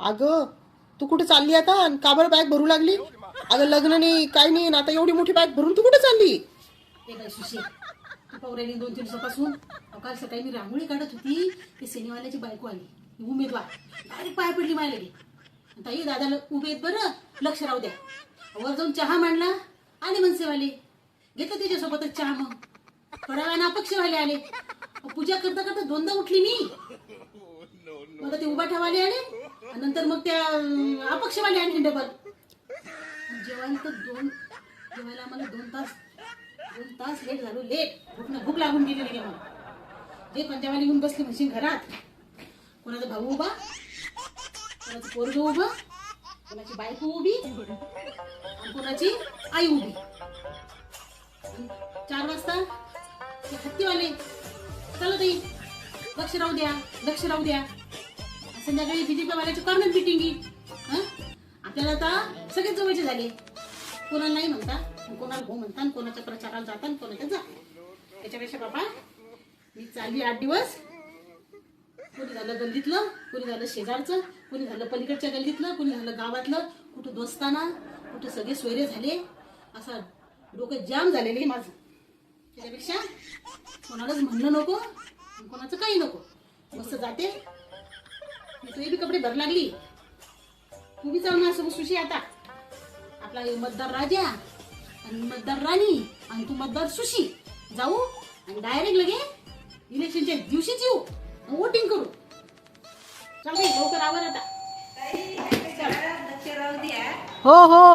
अगं तू कुठे चालली आता? आणि का बरं बॅग भरू लागली? अगं लग्न नाही काही नाही आणि आता एवढी मोठी बॅग भरून तू कुठे चालली? ते काय सुशी तू दोन तीन दिवसापासून. काल सकाळी मी रांगोळी काढत होती ते सिनेमाल्याची बायको आली ती उमेदवार डायरेक्ट पाय पडली माय लगे ताई दादाला उभे आहेत बरं लक्ष राहू द्या. वर जाऊन चहा मांडला आले मनसेवाले. घेतलं त्याच्यासोबतच चहा मग. थोड्या वेळानं अपक्षवाले आले. पूजा करता करता दोनदा उठली मी. मग ते उभा ठेवाले आले. आणि नंतर मग त्या अं, अपक्षवाले आणखी डबल जेवायला तर दोन जेवायला आम्हाला दोन तास दोन तास लेट झालो लेट भूक भूक लागून गेलेली मग मला जे पंजाबाला येऊन बसली म्हणशील घरात कोणाचा भाऊ उभा कोणाचं पोरग उभं कोणाची बायको उभी आणि कोणाची आई उभी. चार वाजता ते हत्तीवाले चला ताई लक्ष राहू द्या लक्ष राहू द्या. संध्याकाळी बीजेपी वाल्याची करणार मिटिंगी आपल्याला आता सगळेच जवळचे झाले. कोणाला नाही म्हणता कोणाला हो म्हणता कोणाच्या प्रचाराला जाता कोणाच्या जा. त्याच्यापेक्षा बाबा मी चालली आठ दिवस. कोणी झालं गल्लीतलं कोणी झालं शेजारचं कुणी झालं पलीकडच्या गल्लीतलं कुणी झालं गावातलं कुठं दोस्ताना कुठं सगळे सोयरे झाले. असा डोकं जाम झालेलं माझं. त्याच्यापेक्षा कोणालाच म्हणणं नको कोणाचं काही नको. मस्त जाते. तुझे बी कपडे भर लागली. तू बी जाऊन असं सुशी आता. आपला मतदार राजा आणि मतदार राणी आणि तू मतदार सुशी. जाऊ आणि डायरेक्ट लगे इलेक्शनच्या दिवशीच येऊ वोटिंग करू. चल लवकर आवर आता. हो हो.